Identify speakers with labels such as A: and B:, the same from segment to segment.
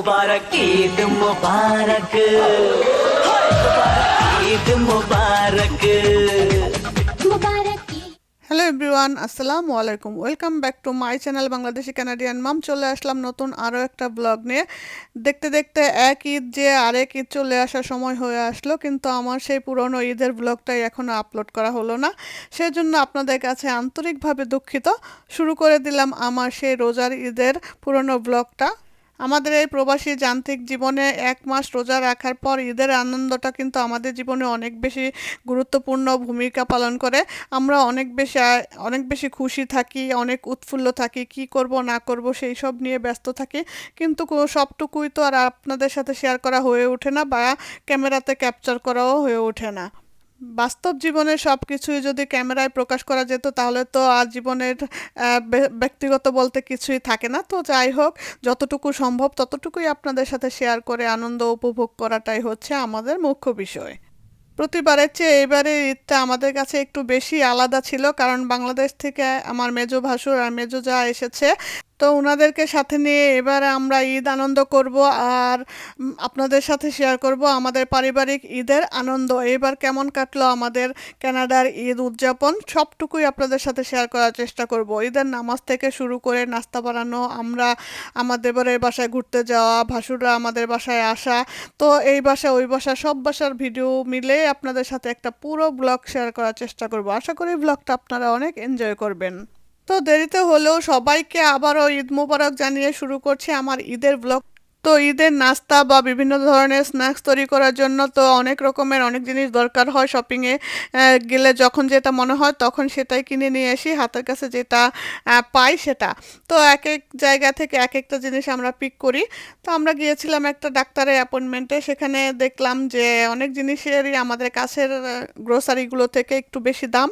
A: मुबारक ईद मुबारक ईद मुबारक
B: hello everyone আসসালামু আলাইকুম welcome back to my channel Bangladeshi Canadian mom চলে আসলাম নতুন আরও একটা ব্লগ নিয়ে দেখতে দেখতে এক ঈদ যে আরেক ঈদ চলে আসার সময় হয়ে আসলো কিন্তু আমার সেই পুরনো ঈদের ব্লগটাই এখনও আপলোড করা হলো না সেজন্য আপনাদের কাছে আন্তরিকভাবে দুঃখিত শুরু করে দিলাম আমার সেই রোজার ঈদের পুরনো ব্লগটা আমাদের এই প্রবাসী যান্ত্রিক জীবনে এক মাস রোজা রাখার পর ঈদের আনন্দটা কিন্তু আমাদের জীবনে অনেক বেশি গুরুত্বপূর্ণ ভূমিকা পালন করে। আমরা অনেক বেশি অনেক বেশি খুশি থাকি, অনেক উৎফুল্ল থাকি, কি করব, না করব সেই সব নিয়ে ব্যস্ত থাকি। কিন্তু সবটুকুই তো আর আপনাদের সাথে শেয়ার করা হয়ে ওঠে না বা ক্যামেরাতে ক্যাপচার করাও হয়ে ওঠে না। বাস্তব জীবনের সব কিছুই যদি ক্যামেরায় প্রকাশ করা যেত, তাহলে তো আর জীবনের ব্যক্তিগত বলতে কিছুই থাকে না। তো যাই হোক, যতটুকু সম্ভব ততটুকুই আপনাদের সাথে শেয়ার করে আনন্দ উপভোগ করাটাই হচ্ছে আমাদের মুখ্য বিষয়। প্রতিবারের চেয়ে এবারে ঈদটা আমাদের কাছে একটু বেশি আলাদা ছিল, কারণ বাংলাদেশ থেকে আমার মেজো ভাসুর আর মেজো যা এসেছে তো ওনাদেরকে সাথে নিয়ে এবারে আমরা ঈদ আনন্দ করব আর আপনাদের সাথে শেয়ার করব আমাদের পারিবারিক ঈদের আনন্দ। এবার কেমন কাটলো আমাদের কানাডার ঈদ উদযাপন? সবটুকুই আপনাদের সাথে শেয়ার করার চেষ্টা করব। ঈদের নামাজ থেকে শুরু করে নাস্তা বানানো, আমরা আমাদের এবারে বাসায় ঘুরতে যাওয়া, ভাসুররা আমাদের বাসায় আসা, তো এই বাসা, ওই বাসা, সব বাসার ভিডিও মিলে আপনাদের সাথে একটা পুরো ব্লগ শেয়ার করার চেষ্টা করব। আশা করি ব্লগটা আপনারা অনেক এনজয় করবেন। তো দেরিতে হলেও সবাইকে আবারও ঈদ মোবারক জানিয়ে শুরু করছি আমার ঈদের ব্লগ তো ঈদের নাস্তা বা বিভিন্ন ধরনের স্ন্যাক্স তৈরি করার জন্য তো অনেক রকমের অনেক জিনিস দরকার হয় শপিংয়ে গেলে যখন যেটা মনে হয় তখন সেটাই কিনে নিয়ে আসি, হাতের কাছে যেটা পাই সেটা। তো এক এক জায়গা থেকে এক একটা জিনিস আমরা পিক করি। তো আমরা গিয়েছিলাম একটা ডাক্তারের অ্যাপয়েন্টমেন্টে সেখানে দেখলাম যে অনেক জিনিসেরই আমাদের কাছের গ্রোসারিগুলো থেকে একটু বেশি দাম।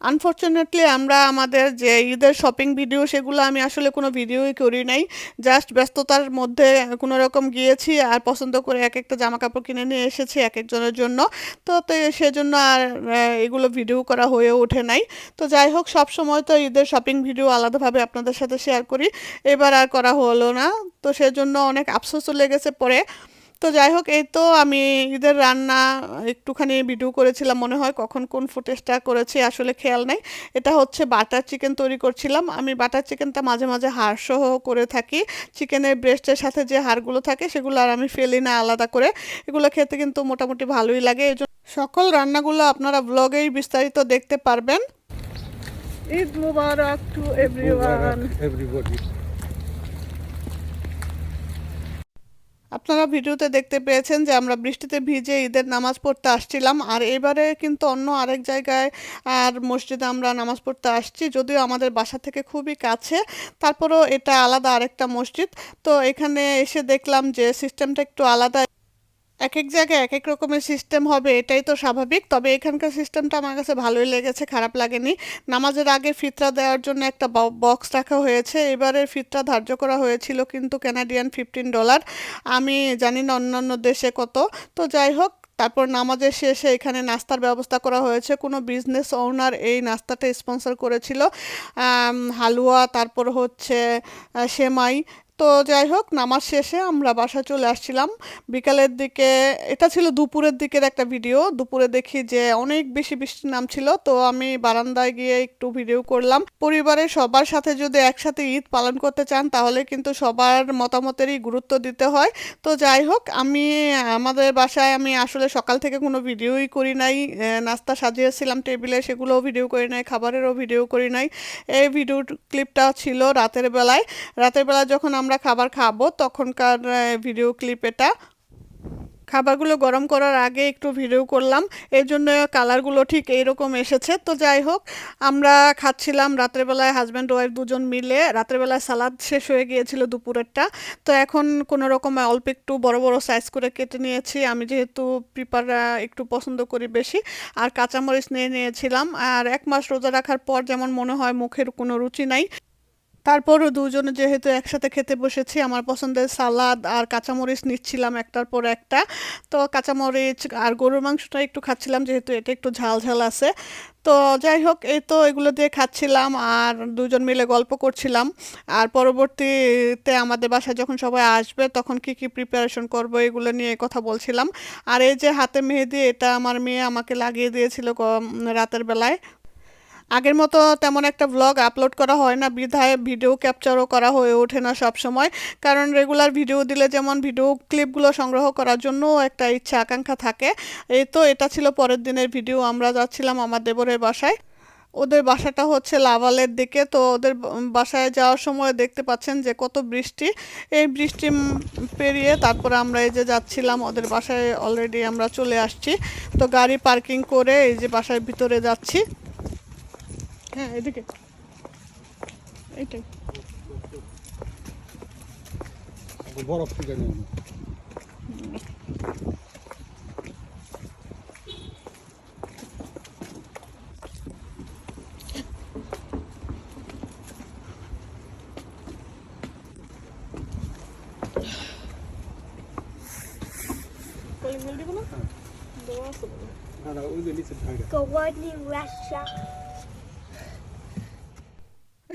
B: আনফর্চুনেটলি আমরা আমাদের যে ঈদের শপিং ভিডিও সেগুলো আমি আসলে কোনো ভিডিওই করি নাই। জাস্ট ব্যস্ততার মধ্যে কোনো রকম গিয়েছি আর পছন্দ করে এক একটা জামা কাপড় কিনে নিয়ে এসেছি এক একজনের জন্য। তো তো সেজন্য আর এগুলো ভিডিও করা হয়ে ওঠে নাই। তো যাই হোক, সব সময় তো ঈদের শপিং ভিডিও আলাদাভাবে আপনাদের সাথে শেয়ার করি। এবার আর করা হলো না। তো সেজন্য অনেক আফসোসও লেগেছে পরে। তো যাই হোক, এই তো আমি ঈদের রান্না একটুখানি ভিডিও করেছিলাম, মনে হয় কখন কোন ফুটেজটা করেছি, আসলে খেয়াল নাই। এটা হচ্ছে বাটার চিকেন তৈরি করছিলাম। আমি বাটার চিকেনটা মাঝে মাঝে হাড় সহ করে থাকি। চিকেনের ব্রেস্টের সাথে যে হাড়গুলো থাকে, সেগুলো আর আমি ফেলি না আলাদা করে। এগুলো খেতে কিন্তু মোটামুটি ভালোই লাগে। এই সকল রান্নাগুলো আপনারা ব্লগেই বিস্তারিত দেখতে পারবেন। Eid Mubarak to everyone
C: everybody.
B: আপনারা ভিডিওতে দেখতে পেয়েছেন যে আমরা বৃষ্টিতে ভিজে ঈদের নামাজ পড়তে আসছিলাম, আর এবারে কিন্তু অন্য আরেক জায়গায় আর মসজিদে আমরা নামাজ পড়তে আসছি, যদিও আমাদের বাসা থেকে খুবই কাছে, তারপরেও এটা আলাদা আরেকটা মসজিদ। তো এখানে এসে দেখলাম যে সিস্টেমটা একটু আলাদা এক এক জায়গায় এক এক রকমের সিস্টেম হবে, এটাই তো স্বাভাবিক। তবে এখানকার সিস্টেমটা আমার কাছে ভালোই লেগেছে, খারাপ লাগেনি। নামাজের আগে ফিতরা দেওয়ার জন্য একটা বক্স রাখা হয়েছে। এবারে ফিতরা ধার্য করা হয়েছিল কিন্তু ক্যানাডিয়ান ফিফটিন ডলার আমি জানি না অন্যান্য দেশে কত। তো যাই হোক, তারপর নামাজের শেষে এখানে নাস্তার ব্যবস্থা করা হয়েছে। কোনো বিজনেস ওনার এই নাস্তাটা স্পন্সর করেছিল। হালুয়া, তারপর হচ্ছে সেমাই। তো যাই হোক, নামাজ শেষে আমরা বাসা চলে আসছিলাম। বিকালের দিকে, এটা ছিল দুপুরের দিকের একটা ভিডিও। দুপুরে দেখি যে অনেক বেশি বৃষ্টি নামছিল, তো আমি বারান্দায় গিয়ে একটু ভিডিও করলাম। পরিবারের সবার সাথে যদি একসাথে ঈদ পালন করতে চান, তাহলে কিন্তু সবার মতামতেরই গুরুত্ব দিতে হয়। তো যাই হোক, আমি, আমাদের বাসায় আমি আসলে সকাল থেকে কোনো ভিডিওই করি নাই। নাস্তা সাজিয়েছিলাম টেবিলে, সেগুলোও ভিডিও করি নাই, খাবারেরও ভিডিও করি নাই। এই ভিডিও ক্লিপটা ছিল রাতের বেলায়। রাতের বেলা যখন আমরা খাবার খাব, তখনকার ভিডিও ক্লিপ এটা। খাবারগুলো গরম করার আগে একটু ভিডিও করলাম এই জন্য কালারগুলো ঠিক এইরকম এসেছে। তো যাই হোক, আমরা খাচ্ছিলাম রাত্রেবেলায় হাজব্যান্ড ওয়াইফ দুজন মিলে। রাত্রেবেলায় সালাদ শেষ হয়ে গিয়েছিল দুপুরেরটা। তো এখন কোনো রকম অল্প একটু বড় বড় সাইজ করে কেটে নিয়েছি। আমি যেহেতু প্রিপার একটু পছন্দ করি বেশি, আর কাঁচামরিচ নিয়ে নিয়েছিলাম। আর এক মাস রোজা রাখার পর যেমন মনে হয় মুখের কোনো রুচি নাই। তারপরও দুজনে যেহেতু একসাথে খেতে বসেছি, আমার পছন্দের সালাদ আর কাঁচামরিচ নিচ্ছিলাম একটার পর একটা। তো কাঁচামরিচ আর গরুর মাংসটা একটু খাচ্ছিলাম যেহেতু এটা একটু ঝাল ঝাল আছে। তো যাই হোক, এই তো এগুলো দিয়ে খাচ্ছিলাম আর দুজন মিলে গল্প করছিলাম। আর পরবর্তীতে আমাদের বাসায় যখন সবাই আসবে তখন কি কি প্রিপারেশন করব এগুলো নিয়ে কথা বলছিলাম। আর এই যে হাতে মেহেদি, এটা আমার মেয়ে আমাকে লাগিয়ে দিয়েছিল রাতের বেলায়। আগের মতো তেমন একটা ভ্লগ আপলোড করা হয় না, বিধায় ভিডিও ক্যাপচারও করা হয়ে ওঠে না সব সময় কারণ রেগুলার ভিডিও দিলে যেমন ভিডিও ক্লিপগুলো সংগ্রহ করার জন্য একটা ইচ্ছা আকাঙ্ক্ষা থাকে। এই তো এটা ছিল পরের দিনের ভিডিও আমরা যাচ্ছিলাম আমার দেবরের বাসায়। ওদের বাসাটা হচ্ছে লাভালের দিকে, তো ওদের বাসায় যাওয়ার সময় দেখতে পাচ্ছেন যে কত বৃষ্টি। এই বৃষ্টি পেরিয়ে তারপরে আমরা এই যে যাচ্ছিলাম, ওদের বাসায় অলরেডি আমরা চলে আসছি। তো গাড়ি পার্কিং করে এই যে বাসার ভিতরে যাচ্ছি। হ্যাঁ এদিকে এইটাই
C: বরফ থেকে নেই
B: কলিং বেল দিব না দেওয়া আছে বলে।
C: না না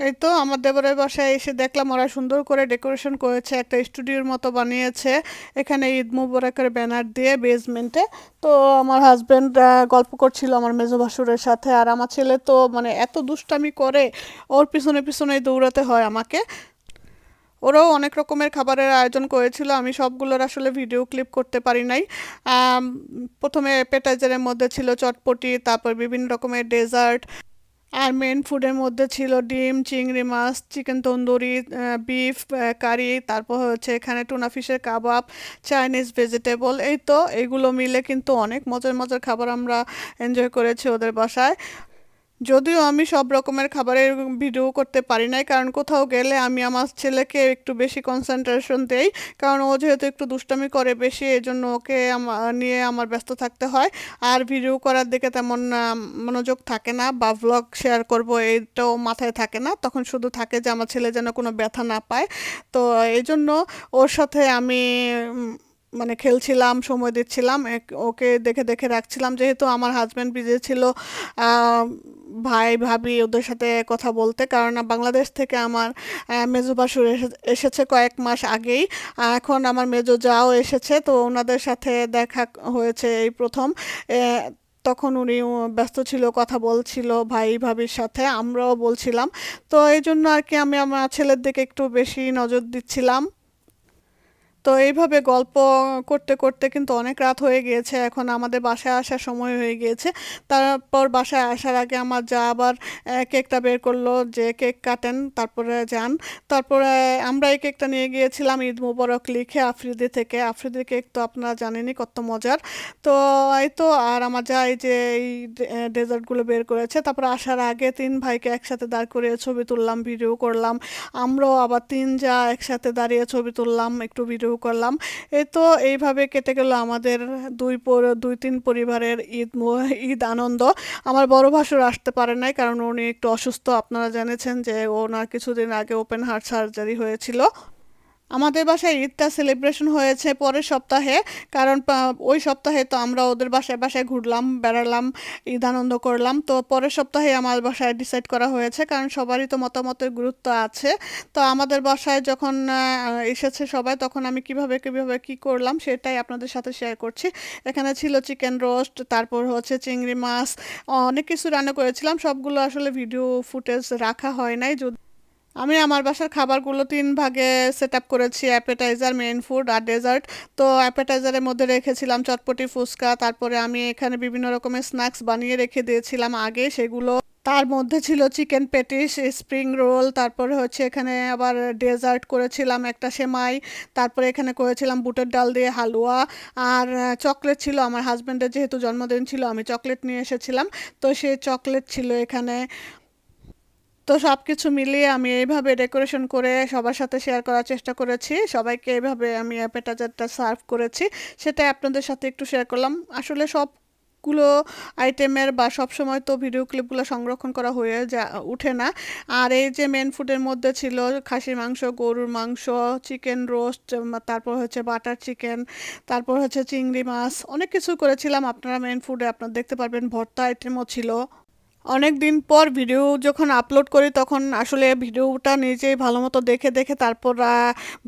B: এই তো আমার দেবরের বাসায় এসে দেখলাম ওরা সুন্দর করে ডেকোরেশন করেছে, একটা স্টুডিওর মতো বানিয়েছে। এখানে ঈদ মুবারকের ব্যানার দিয়ে বেসমেন্টে তো আমার হাজব্যান্ড গল্প করছিল আমার মেজো ভাসুরের সাথে। আর আমার ছেলে তো মানে এত দুষ্টামি করে, ওর পিছনে পিছনে দৌড়াতে হয় আমাকে। ওরাও অনেক রকমের খাবারের আয়োজন করেছিল, আমি সবগুলোর আসলে ভিডিও ক্লিপ করতে পারি নাই। প্রথমে অ্যাপেটাইজারের মধ্যে ছিল চটপটি, তারপর বিভিন্ন রকমের ডেজার্ট আর মেন ফুডের মধ্যে ছিল ডিম, চিংড়ি মাছ চিকেন তন্দুরি বিফ কারি তারপর হচ্ছে এখানে টুনা ফিশের কাবাব চাইনিজ ভেজিটেবল এই তো এগুলো মিলে কিন্তু অনেক মজার মজার খাবার আমরা এনজয় করেছি ওদের বাসায়। যদিও আমি সব রকমের খাবারের ভিডিও করতে পারি নাই, কারণ কোথাও গেলে আমি আমার ছেলেকে একটু বেশি কনসেন্ট্রেশন দেই, কারণ ও যেহেতু একটু দুষ্টামি করে বেশি এই জন্য ওকে নিয়ে আমার ব্যস্ত থাকতে হয়। আর ভিডিও করার দিকে তেমন মনোযোগ থাকে না বা ভ্লগ শেয়ার করব এইটাও মাথায় থাকে না, তখন শুধু থাকে যে আমার ছেলে যেন কোনো ব্যথা না পায়। তো এই জন্য ওর সাথে আমি মানে খেলছিলাম, সময় দিচ্ছিলাম ওকে দেখে দেখে রাখছিলাম। যেহেতু আমার হাজব্যান্ড বিজে ছিল ভাই, ভাবি ওদের সাথে কথা বলতে, কারণ বাংলাদেশ থেকে আমার মেজো বাসুর এসে- এসেছে কয়েক মাস আগেই। এখন আমার মেজো যাও এসেছে, তো ওনাদের সাথে দেখা হয়েছে এই প্রথম। তখন উনি ব্যস্ত ছিল, কথা বলছিল ভাই, ভাবির সাথে, আমরাও বলছিলাম। তো এই জন্য আর কি আমি আমার ছেলের দিকে একটু বেশি নজর দিচ্ছিলাম। তো এইভাবে গল্প করতে করতে কিন্তু অনেক রাত হয়ে গিয়েছে। এখন আমাদের বাসায় আসার সময় হয়ে গিয়েছে। তারপর বাসায় আসার আগে আমার যা আবার কেকটা বের করল যে কেক কাটেন, তারপরে যান। তারপরে আমরা এই কেকটা নিয়ে গিয়েছিলাম ঈদ মুবারক লিখে আফ্রিদি থেকে। আফ্রিদি কেক তো আপনারা জানেনই কত মজার। তো এই তো, আর আমার যা এই যে এই ডেজার্টগুলো বের করেছে। তারপর আসার আগে তিন ভাইকে একসাথে দাঁড় করিয়ে ছবি তুললাম, ভিডিও করলাম। আমরাও আবার তিন যা একসাথে দাঁড়িয়ে ছবি তুললাম, একটু ভিডিও করলাম। এই তো এইভাবে কেটে গেল আমাদের দুই দুই তিন পরিবারের ঈদ ঈদ আনন্দ। আমার বড় ভাসুর আসতে পারে নাই কারণ উনি একটু অসুস্থ। আপনারা জেনেছেন যে ওনার কিছুদিন আগে ওপেন হার্ট সার্জারি হয়েছিল। আমাদের বাসায় ঈদটা সেলিব্রেশন হয়েছে পরের সপ্তাহে। কারণ ওই সপ্তাহে তো আমরা ওদের বাসায় বাসায় ঘুরলাম, বেড়ালাম, ঈদ আনন্দ করলাম। তো পরের সপ্তাহে আমার বাসায় ডিসাইড করা হয়েছে, কারণ সবারই তো মতামতের গুরুত্ব আছে। তো আমাদের বাসায় যখন এসেছে সবাই, তখন আমি কীভাবে কীভাবে, কি করলাম সেটাই আপনাদের সাথে শেয়ার করছি। এখানে ছিল চিকেন রোস্ট তারপর হচ্ছে চিংড়ি মাছ অনেক কিছু রান্না করেছিলাম। সবগুলো আসলে ভিডিও ফুটেজ রাখা হয় নাই। যদি আমি আমার বাসার খাবারগুলো তিন ভাগে সেট আপ করেছি অ্যাপেটাইজার মেন ফুড আর ডেজার্ট তো অ্যাপেটাইজারের মধ্যে রেখেছিলাম চটপটি, ফুচকা, তারপরে আমি এখানে বিভিন্ন রকমের স্ন্যাক্স বানিয়ে রেখে দিয়েছিলাম আগে সেগুলো। তার মধ্যে ছিল চিকেন পেটিস স্প্রিং রোল তারপরে হচ্ছে এখানে আবার ডেজার্ট করেছিলাম একটা সেমাই, তারপরে এখানে করেছিলাম বুটের ডাল দিয়ে হালুয়া। আর চকলেট ছিল, আমার হাজব্যান্ডের যেহেতু জন্মদিন ছিল, আমি চকলেট নিয়ে এসেছিলাম। তো সে চকলেট ছিল এখানে। তো সব কিছু মিলিয়ে আমি এইভাবে ডেকোরেশন করে সবার সাথে শেয়ার করার চেষ্টা করেছি। সবাইকে এইভাবে আমি অ্যাপেটাইজারটা সার্ভ করেছি। সেটাই আপনাদের সাথে একটু শেয়ার করলাম। আসলে সব সবগুলো আইটেমের বা সব সময় তো ভিডিও ক্লিপগুলো সংরক্ষণ করা হয়ে যা, উঠে না। আর এই যে মেন ফুডের মধ্যে ছিল খাসির মাংস, গরুর মাংস চিকেন রোস্ট তারপর হচ্ছে বাটার চিকেন তারপর হচ্ছে চিংড়ি মাছ, অনেক কিছু করেছিলাম। আপনারা মেন ফুডে আপনারা দেখতে পারবেন। ভর্তা আইটেমও ছিল। অনেক দিন পর ভিডিও যখন আপলোড করি, তখন আসলে ভিডিওটা নিজেই ভালো মতো দেখে দেখে তারপর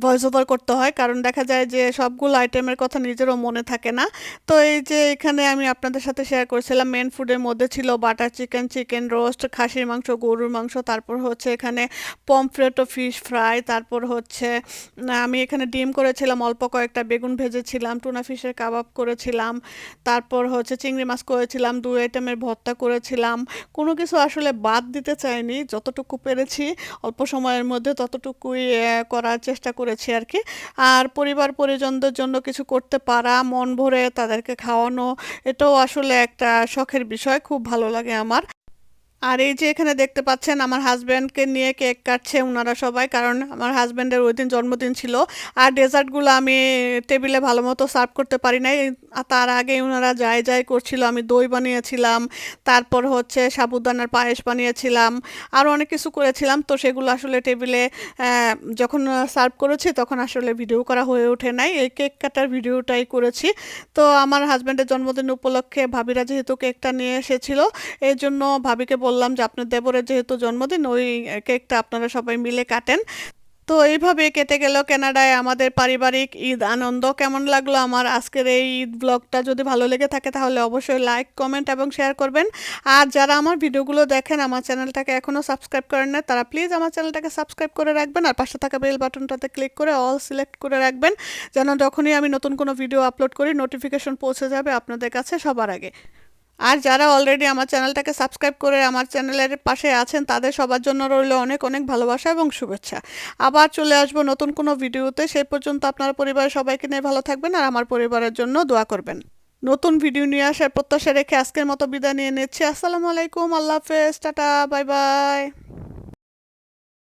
B: ভয়েস ওভার করতে হয়। কারণ দেখা যায় যে, সবগুলো আইটেমের কথা নিজেরও মনে থাকে না। তো এই যে, এখানে আমি আপনাদের সাথে শেয়ার করেছিলাম মেন ফুডের মধ্যে ছিল বাটার চিকেন চিকেন রোস্ট খাসির মাংস, গরুর মাংস, তারপর হচ্ছে এখানে পমফ্রেট ও ফিশ ফ্রাই তারপর হচ্ছে আমি এখানে ডিম করেছিলাম, অল্প কয়েকটা বেগুন ভেজেছিলাম টুনা ফিশের কাবাব করেছিলাম, তারপর হচ্ছে চিংড়ি মাছ করেছিলাম দু আইটেমের ভর্তা করেছিলাম কোনো কিছু আসলে বাদ দিতে চাইনি, যতটুকু পেরেছি, অল্প সময়ের মধ্যে ততটুকুই করার চেষ্টা করেছি আর কি আর পরিবার পরিজনদের জন্য কিছু করতে পারা, মন ভরে তাদেরকে খাওয়ানো, এটাও আসলে একটা শখের বিষয়, খুব ভালো লাগে আমার। আর এই যে এখানে দেখতে পাচ্ছেন, আমার হাজব্যান্ডকে নিয়ে কেক কাটছে ওনারা সবাই, কারণ আমার হাজব্যান্ডের ওই দিন জন্মদিন ছিল। আর ডেজার্টগুলো আমি টেবিলে ভালো মতো সার্ভ করতে পারি নাই। আর তার আগে ওনারা যাই যাই করছিল, আমি দই বানিয়েছিলাম, তারপর হচ্ছে সাবুদানার পায়েস বানিয়েছিলাম আরও অনেক কিছু করেছিলাম। তো সেগুলো আসলে টেবিলে যখন সার্ভ করেছি, তখন আসলে ভিডিও করা হয়ে ওঠে নাই। এই কেক কাটার ভিডিওটাই করেছি। তো আমার হাজব্যান্ডের জন্মদিন উপলক্ষে ভাবিরা যেহেতু কেকটা নিয়ে এসেছিল এই জন্য ভাবিকে বললাম যে আপনার দেবরের যেহেতু জন্মদিন, ওই কেকটা আপনারা সবাই মিলে কাটেন। তো এইভাবে কেটে গেল কানাডায় আমাদের পারিবারিক ঈদ আনন্দ। কেমন লাগল আমার আজকের এই ঈদ ব্লগটা? যদি ভালো লেগে থাকে তাহলে অবশ্যই লাইক, কমেন্ট এবং শেয়ার করবেন। আর যারা আমার ভিডিওগুলো দেখেন, আমার চ্যানেলটাকে এখনও সাবস্ক্রাইব করেন না তারা প্লিজ আমার চ্যানেলটাকে সাবস্ক্রাইব করে রাখবেন আর পাশে থাকা বেল বাটনটাতে ক্লিক করে অল সিলেক্ট করে রাখবেন, যেন যখনই আমি নতুন কোনো ভিডিও আপলোড করি, নোটিফিকেশন পৌঁছে যাবে আপনাদের কাছে সবার আগে। আর যারা অলরেডি আমার চ্যানেলটাকে সাবস্ক্রাইব করে আমার চ্যানেলের পাশে আছেন, তাদের সবার জন্য রইল অনেক অনেক ভালোবাসা এবং শুভেচ্ছা। আবার চলে আসব নতুন কোনো ভিডিওতে। সেই পর্যন্ত আপনার পরিবারের সবাইকে নিয়ে ভালো থাকবেন আর আমার পরিবারের জন্য দোয়া করবেন। নতুন ভিডিও নিয়ে আসার প্রত্যাশা রেখে আজকের মতো বিদায় নিয়ে নিচ্ছি। আসসালামু আলাইকুম, আল্লাহ হাফেজ, টাটা, বাই বাই।